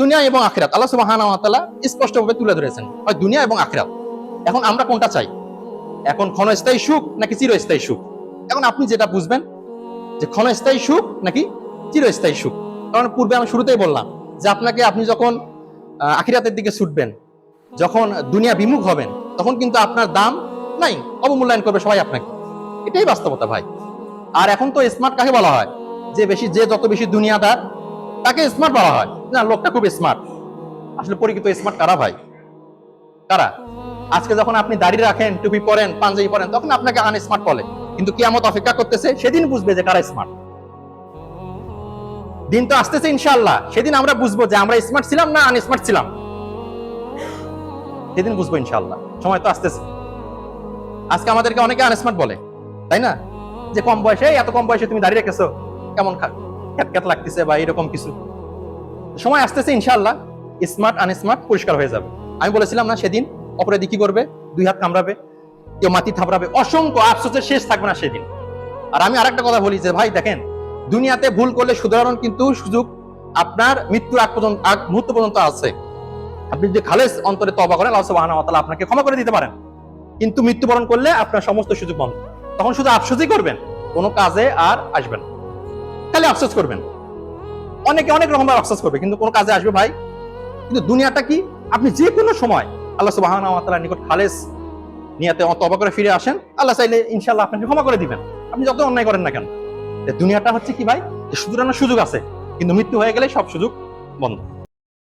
দুনিয়া এবং আখিরাত। আল্লাহ তাআলা স্পষ্টভাবে তুলে ধরেছেন। হয় দুনিয়া এবং আখিরাত। এখন আমরা কোনটা চাই? এখন ক্ষণস্থায়ী সুখ নাকি চিরস্থায়ী সুখ? এখন আপনি যেটা বুঝবেন, যে ক্ষণস্থায়ী সুখ নাকি চিরস্থায়ী সুখ? কারণ পূর্বে আমি শুরুতেই বললাম যে আপনাকে আপনি যখন আখিরাতের দিকে ছুটবেন, যখন দুনিয়া বিমুখ হবেন, তখন কিন্তু আপনার দাম নাই, অবমূল্যায়ন করবে সবাই আপনাকে। এটাই বাস্তবতা ভাই। আর এখন তো স্মার্ট কাকে বলা হয়? যে বেশি, যে যত বেশি দুনিয়াদার তাকে স্মার্ট বলা হয়। না, লোকটা খুব স্মার্ট আসলে পরিচিত স্মার্ট কারা ভাই? কারা? আজকে যখন আপনি দাড়ি রাখেন, টুপি পরেন, পাঞ্জাবি পরেন, তখন আপনাকে আন স্মার্ট বলে। কিন্তু কিয়ামত অপেক্ষা করতেছে, সেদিন বুঝবে যে কারা স্মার্ট দিন তো আসতেছে ইনশাআল্লাহ। সেদিন আমরা বুঝব যে আমরা স্মার্ট ছিলাম না আনস্মার্ট ছিলাম। সেদিন বুঝব ইনশাআল্লাহ। সময় তো আসতেছে। আজকে আমাদেরকে অনেকে আনস্মার্ট বলে, তাই না? যে কম বয়সে এত কম বয়সে তুমি দাঁড়িয়ে রেখেছো, কেমন খ্যাত খ্যাত লাগতেছে বা এরকম কিছু। সময় আসতেছে ইনশাআল্লাহ স্মার্ট আনস্মার্ট পরিষ্কার হয়ে যাবে। আমি বলেছিলাম না সেদিন, অপরাধী কি করবে? দুই হাত কামড়াবে, কেউ মাটি থাপড়াবে, অসংখ্য আফসোসের শেষ থাকবে না সেদিন। আর আমি আরেকটা কথা বলি যে, ভাই দেখেন, দুনিয়াতে ভুল করলে সুধারণ কিন্তু সুযোগ আপনার মৃত্যুর আগ পর্যন্ত, আগ মুহূর্ত পর্যন্ত আছে। আপনি যদি খালেস অন্তরে তবা করেন, আল্লাহ সুবহানাহু ওয়া আপনাকে ক্ষমা করে দিতে পারেন। কিন্তু মৃত্যুবরণ করলে আপনার সমস্ত সুযোগ বন্ধ। তখন শুধু আফসোসই করবেন, কোনো কাজে আর আসবেন না। খালি আফসোস করবেন। অনেকে অনেক রকম আফসোস করবে, কিন্তু কোনো কাজে আসবে ভাই। কিন্তু দুনিয়াটা কি? আপনি যে কোনো সময় আল্লাহ তাআলার নিকট খালেস নিয়াতে তবা করে ফিরে আসেন, আল্লাহ চাইলে ইনশাল্লাহ আপনাকে ক্ষমা করে দিবেন। আপনি যত অন্যায় করেন না কেন। দুনিয়াটা হচ্ছে কি ভাই? সুতরাং সুযোগ আছে, কিন্তু মৃত্যু হয়ে গেলে সব সুযোগ বন্ধ।